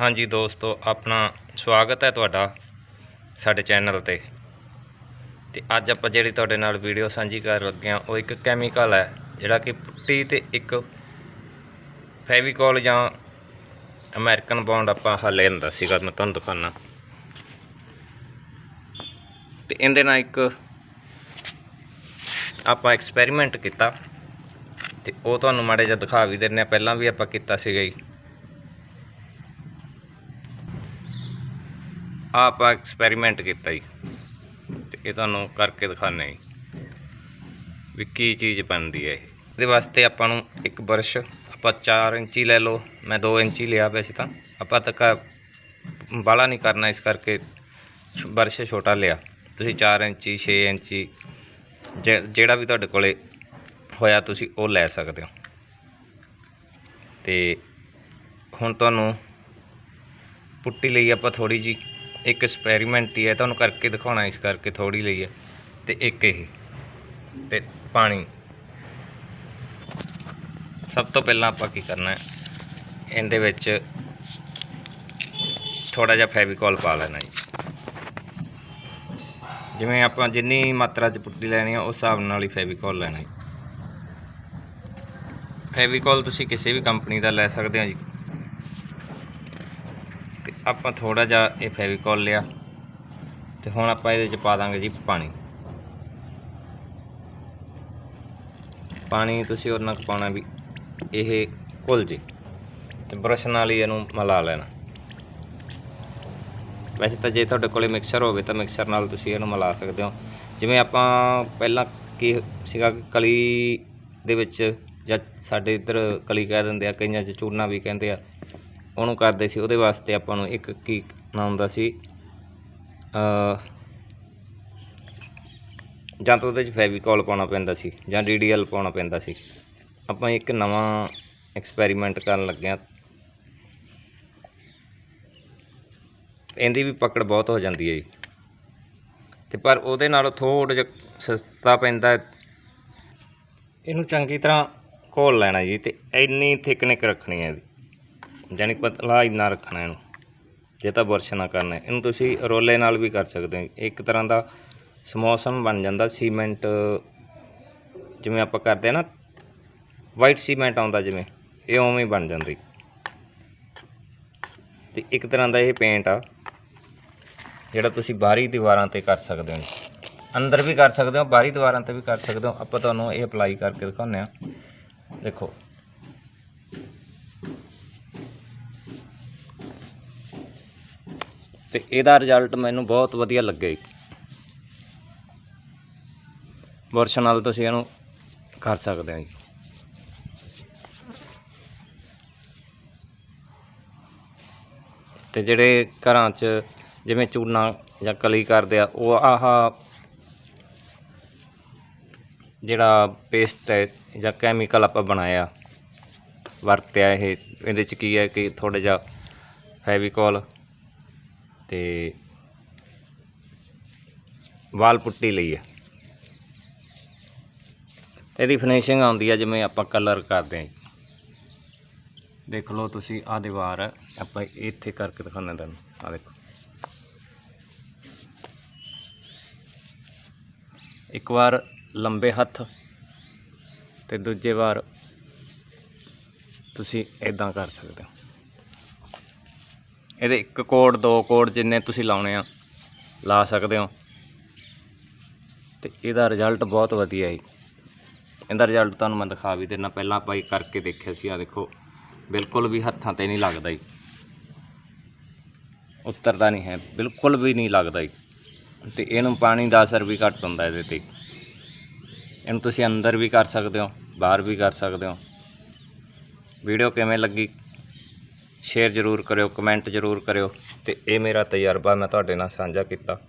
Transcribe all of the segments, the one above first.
ਹਾਂਜੀ ਦੋਸਤੋ, ਆਪਣਾ ਸਵਾਗਤ ਹੈ ਤੁਹਾਡਾ ਸਾਡੇ ਚੈਨਲ ਤੇ। ਤੇ ਅੱਜ ਆਪਾਂ ਜਿਹੜੀ ਤੁਹਾਡੇ ਨਾਲ ਵੀਡੀਓ ਸਾਂਝੀ ਕਰਨ ਲੱਗੇ ਹਾਂ, ਉਹ ਇੱਕ ਕੈਮੀਕਲ ਹੈ, ਜਿਹੜਾ ਕਿ ਪੁੱਟੀ ਤੇ ਇੱਕ ਫੈਵੀਕੋਲ ਜਾਂ ਅਮਰੀਕਨ ਬੌਂਡ ਆਪਾਂ ਹਲੇ ਹੁੰਦਾ ਸੀਗਾ, ਮੈਂ ਤੁਹਾਨੂੰ ਦਿਖਾਉਣਾ। ਤੇ ਇਹਦੇ ਨਾਲ ਇੱਕ ਆਪਾਂ ਐਕਸਪੈਰੀਮੈਂਟ ਕੀਤਾ, ਤੇ ਉਹ ਤੁਹਾਨੂੰ ਮਾੜੇ ਜਿਹਾ ਦਿਖਾ ਵੀ ਦਿੰਨੇ ਆ ਪਹਿਲਾਂ ਵੀ ਆਪਾਂ ਕੀਤਾ ਸੀਗਾ ਜੀ। ਆਪਾਂ ਐਕਸਪੈਰੀਮੈਂਟ ਕੀਤਾ ਜੀ। ਤੇ ਇਹ ਤੁਹਾਨੂੰ ਕਰਕੇ ਦਿਖਾਉਂਦੇ ਜੀ। ਵੀ ਕੀ ਚੀਜ਼ ਬਣਦੀ ਹੈ ਇਹਦੇ ਵਾਸਤੇ ਆਪਾਂ ਨੂੰ ਇੱਕ ਬਰਸ਼, ਆਪਾਂ 4 ਇੰਚੀ ਲੈ ਲਓ, ਮੈਂ 2 ਇੰਚੀ ਲਿਆ ਵੈਸੇ ਤਾਂ। ਆਪਾਂ ਤੱਕ ਬਾਲਾ ਨਹੀਂ ਕਰਨਾ ਇਸ ਕਰਕੇ ਬਰਸ਼ ਛੋਟਾ ਲਿਆ। ਤੁਸੀਂ 4 ਇੰਚੀ 6 ਇੰਚੀ, ਜਿ- ਜਿਹੜਾ ਵੀ ਤੁਹਾਡੇ ਕੋਲੇ ਹੋਇਆ ਤੁਸੀਂ ਉਹ ਲੈ ਸਕਦੇ ਹੋ। ਤੇ ਹੁਣ ਤੁਹਾਨੂੰ ਪੁੱਟੀ ਲਈ ਆਪਾਂ ਥੋੜੀ ਜੀ ਇੱਕ ਐਕਸਪੈਰੀਮੈਂਟ ਹੀ ਹੈ, ਤੁਹਾਨੂੰ ਕਰਕੇ ਦਿਖਾਉਣਾ ਇਸ ਕਰਕੇ ਥੋੜੀ ਲਈ ਹੈ। ਤੇ ਇੱਕ ਇਹ, ਤੇ ਪਾਣੀ। ਸਭ ਤੋਂ ਪਹਿਲਾਂ ਆਪਾਂ ਕੀ ਕਰਨਾ ਹੈ, ਇਹਦੇ ਵਿੱਚ ਥੋੜਾ ਜਿਹਾ ਫੈਵੀਕੋਲ ਪਾ ਲੈਣਾ ਜੀ। ਜਿਵੇਂ ਆਪਾਂ ਜਿੰਨੀ ਮਾਤਰਾ 'ਚ ਪੁੱਟੀ ਲੈਣੀ ਹੈ ਉਸ ਹਿਸਾਬ ਨਾਲ ਹੀ ਫੈਵੀਕੋਲ ਲੈਣਾ ਜੀ। ਫੈਵੀਕੋਲ ਤੁਸੀਂ ਕਿਸੇ ਵੀ ਕੰਪਨੀ ਦਾ ਲੈ ਸਕਦੇ ਹੋ ਜੀ। ਆਪਾਂ ਥੋੜਾ ਜਿਹਾ ਇਹ ਫੈਵੀਕੋਲ ਲਿਆ ਤੇ ਹੁਣ ਆਪਾਂ ਇਹਦੇ 'ਚ ਪਾ ਦਾਂਗੇ ਜੀ ਪਾਣੀ। ਪਾਣੀ ਤੁਸੀਂ ਉਹਨਾਂ ਕੁ ਪਾਉਣਾ ਵੀ ਇਹ ਘੁਲ ਜੇ ਤੇ ਬਰਸ਼ ਨਾਲ ਹੀ ਇਹਨੂੰ ਮਿਲਾ ਲੈਣਾ। ਵੈਸੇ ਤਾਂ ਜੇ ਤੁਹਾਡੇ ਕੋਲੇ ਮਿਕਸਰ ਹੋਵੇ ਤਾਂ ਮਿਕਸਰ ਨਾਲ ਤੁਸੀਂ ਇਹਨੂੰ ਮਿਲਾ ਸਕਦੇ ਹੋ। ਜਿਵੇਂ ਆਪਾਂ ਪਹਿਲਾਂ ਕੀ ਸੀਗਾ ਕਲੀ ਦੇ ਵਿੱਚ ਜਾਂ ਸਾਡੇ ਇੱਧਰ ਕਲੀ ਕਹਿ ਦਿੰਦੇ ਆ, ਕਈਆਂ 'ਚ ਚੂਨਾ ਵੀ ਕਹਿੰਦੇ ਆ। ਉਹਨੂੰ ਕਰਦੇ ਸੀ, ਉਹਦੇ ਵਾਸਤੇ ਆਪਾਂ ਨੂੰ ਇੱਕ ਕੀ ਨਾਮ ਦਾ ਸੀ ਜਾਂ ਤਾਂ ਉਹਦੇ 'ਚ ਫੈਵੀਕੋਲ ਪਾਉਣਾ ਪੈਂਦਾ ਸੀ, ਜਾਂ ਡੀਡੀਐਲ ਪਾਉਣਾ ਪੈਂਦਾ ਸੀ। ਆਪਾਂ ਇੱਕ ਨਵਾਂ ਐਕਸਪੈਰੀਮੈਂਟ ਕਰਨ ਲੱਗੇ ਹਾਂ। ਇਹਦੀ ਵੀ ਪਕੜ ਬਹੁਤ ਹੋ ਜਾਂਦੀ ਹੈ ਜੀ। ਤੇ ਪਰ ਉਹਦੇ ਨਾਲੋਂ ਥੋੜ੍ਹਾ ਜਿਹਾ ਸਸਤਾ ਪੈਂਦਾ ਇਹਨੂੰ ਚੰਗੀ ਤਰ੍ਹਾਂ ਘੋਲ ਲੈਣਾ ਜੀ, ਤੇ ਇੰਨੀ ਥਿਕਨੈਕ ਰੱਖਣੀ ਹੈ ਇਹਦੀ। ਜਾਨੀ ਕਿ ਪਤਲਾ ਇੰਨਾ ਰੱਖਣਾ ਇਹਨੂੰ, ਜੇ ਤਾਂ ਬੁਰਸ਼ ਨਾ ਕਰਨਾ ਇਹਨੂੰ ਤੁਸੀਂ ਰੋਲੇ ਨਾਲ ਵੀ ਕਰ ਸਕਦੇ ਹੋ। ਇੱਕ ਤਰ੍ਹਾਂ ਦਾ ਸਮੋਸਮ ਬਣ ਜਾਂਦਾ, ਸੀਮੈਂਟ, ਜਿਵੇਂ ਆਪਾਂ ਕਰਦੇ ਆ ਨਾ, ਵਾਈਟ ਸੀਮੈਂਟ ਆਉਂਦਾ ਜਿਵੇਂ, ਇਹ ਉਵੇਂ ਹੀ ਬਣ ਜਾਂਦੀ। ਤੇ ਇੱਕ ਤਰ੍ਹਾਂ ਦਾ ਇਹ ਪੇਂਟ ਆ, ਜਿਹੜਾ ਤੁਸੀਂ ਬਾਹਰੀ ਦੀਵਾਰਾਂ ਤੇ ਕਰ ਸਕਦੇ ਹੋ। ਅੰਦਰ ਵੀ ਕਰ ਸਕਦੇ ਹੋ, ਬਾਹਰੀ ਦੀਵਾਰਾਂ ਤੇ ਵੀ ਕਰ ਸਕਦੇ ਹੋ। ਆਪਾਂ ਤੁਹਾਨੂੰ ਇਹ ਅਪਲਾਈ ਕਰਕੇ ਦਿਖਾਉਂਦੇ ਆ ਦੇਖੋ ਤੇ ਇਹਦਾ ਰਿਜ਼ਲਟ ਮੈਨੂੰ ਬਹੁਤ ਵਧੀਆ ਲੱਗਿਆ ਜੀ ਬੁਰਸ਼ ਨਾਲ ਤੁਸੀਂ ਇਹਨੂੰ ਕਰ ਸਕਦੇ ਹੋ ਜੀ। ਤੇ ਜਿਹੜੇ ਘਰਾਂ 'ਚ ਜਿਵੇਂ ਚੂਨਾ ਜਾਂ ਕਲੀ ਕਰਦੇ ਆ, ਉਹ ਆਹ ਜਿਹੜਾ ਪੇਸਟ ਹੈ ਜਾਂ ਕੈਮੀਕਲ ਆਪਾਂ ਬਣਾਇਆ, ਵਰਤਿਆ ਇਹ, ਇਹਦੇ 'ਚ ਕੀ ਹੈ ਕਿ ਥੋੜਾ ਜਿਹਾ ਫੈਵੀਕੋਲ ਤੇ ਵਾਲ ਪੁੱਟੀ ਲਈ ਹੈ। ਇਹਦੀ ਫਿਨਿਸ਼ਿੰਗ ਆਉਂਦੀ ਹੈ ਜਿਵੇਂ ਆਪਾਂ ਕਲਰ ਕਰਦੇ ਹਾਂ ਦੇਖ ਲਓ ਤੁਸੀਂ, ਆਹ ਦੀਵਾਰ ਹੈ। ਆਪਾਂ ਇੱਥੇ ਕਰਕੇ ਦਿਖਾਉਂਦੇ ਤੁਹਾਨੂੰ। ਆਹ ਦੇਖੋ। ਇੱਕ ਵਾਰ ਲੰਬੇ ਹੱਥ ਤੇ ਦੂਜੇ ਵਾਰ ਤੁਸੀਂ ਇਦਾਂ ਕਰ ਸਕਦੇ ਹੋ। ਇਹਦੇ ਇੱਕ ਕੋਡ, ਦੋ ਕੋਡ ਜਿੰਨੇ ਤੁਸੀਂ ਲਾਉਣੇ ਆ, ਲਾ ਸਕਦੇ ਹੋ। ਤੇ ਇਹਦਾ ਰਿਜ਼ਲਟ ਬਹੁਤ ਵਧੀਆ ਹੈ ਇਹਦਾ ਰਿਜ਼ਲਟ ਤੁਹਾਨੂੰ ਮੈਂ ਦਿਖਾ ਵੀ ਦੇਣਾ ਪਹਿਲਾਂ ਆਪਾਂ ਇਹ ਕਰਕੇ ਦੇਖਿਆ ਸੀ। ਆ ਦੇਖੋ, ਬਿਲਕੁਲ ਵੀ ਹੱਥਾਂ ਤੇ ਨਹੀਂ ਲੱਗਦਾ ਜੀ। ਉਤਰਦਾ ਨਹੀਂ ਹੈ। ਬਿਲਕੁਲ ਵੀ ਨਹੀਂ ਲੱਗਦਾ ਜੀ। ਤੇ ਇਹਨੂੰ ਪਾਣੀ ਦਾ ਅਸਰ ਵੀ ਘੱਟ ਹੁੰਦਾ ਇਹਦੇ ਤੇ। ਇਹਨੂੰ ਤੁਸੀਂ ਅੰਦਰ ਵੀ ਕਰ ਸਕਦੇ ਹੋ, ਬਾਹਰ ਵੀ ਕਰ ਸਕਦੇ ਹੋ। ਵੀਡੀਓ ਕਿਵੇਂ ਲੱਗੀ? ਸ਼ੇਅਰ ਜ਼ਰੂਰ ਕਰਿਓ, ਕਮੈਂਟ ਜ਼ਰੂਰ ਕਰਿਓ ਤੇ ਇਹ ਮੇਰਾ ਤਜਰਬਾ ਮੈਂ ਤੁਹਾਡੇ ਨਾਲ ਸਾਂਝਾ ਕੀਤਾ।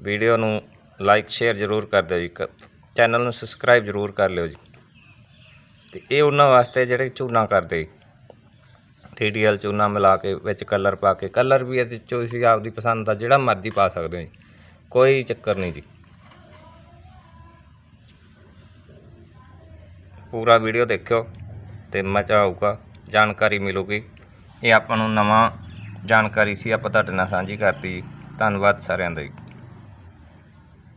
ਵੀਡੀਓ ਨੂੰ ਲਾਈਕ, ਸ਼ੇਅਰ ਜ਼ਰੂਰ ਕਰ ਦਿਓ ਜੀ। ਕ- ਚੈਨਲ ਨੂੰ ਸਬਸਕ੍ਰਾਈਬ ਜ਼ਰੂਰ ਕਰ ਲਿਓ ਜੀ। ਤੇ ਇਹ ਉਹਨਾਂ ਵਾਸਤੇ ਜਿਹੜੇ ਚੂਨਾ ਕਰਦੇ। ਟੀਡੀਐਲ ਚੂਨਾ ਮਿਲਾ ਕੇ ਵਿੱਚ ਕਲਰ ਪਾ ਕੇ। ਕਲਰ ਵੀ ਇਹਦੇ ਚੋਂ ਤੁਸੀਂ ਆਪਦੀ ਪਸੰਦ ਦਾ ਜਿਹੜਾ ਮਰਜ਼ੀ ਪਾ ਸਕਦੇ ਹੋ ਜੀ। ਕੋਈ ਚੱਕਰ ਨਹੀਂ ਜੀ। ਪੂਰਾ ਵੀਡੀਓ ਦੇਖਿਓ। ਤੇ ਮਜ਼ਾ ਆਊਗਾ, ਜਾਣਕਾਰੀ ਮਿਲੂਗੀ। ਇਹ ਆਪਾਂ ਨੂੰ ਨਵਾਂ ਜਾਣਕਾਰੀ ਸੀ, ਆਪਾਂ ਤੁਹਾਡੇ ਨਾਲ ਸਾਂਝੀ ਕਰਤੀ। ਧੰਨਵਾਦ ਸਾਰਿਆਂ ਦਾ ਜੀ।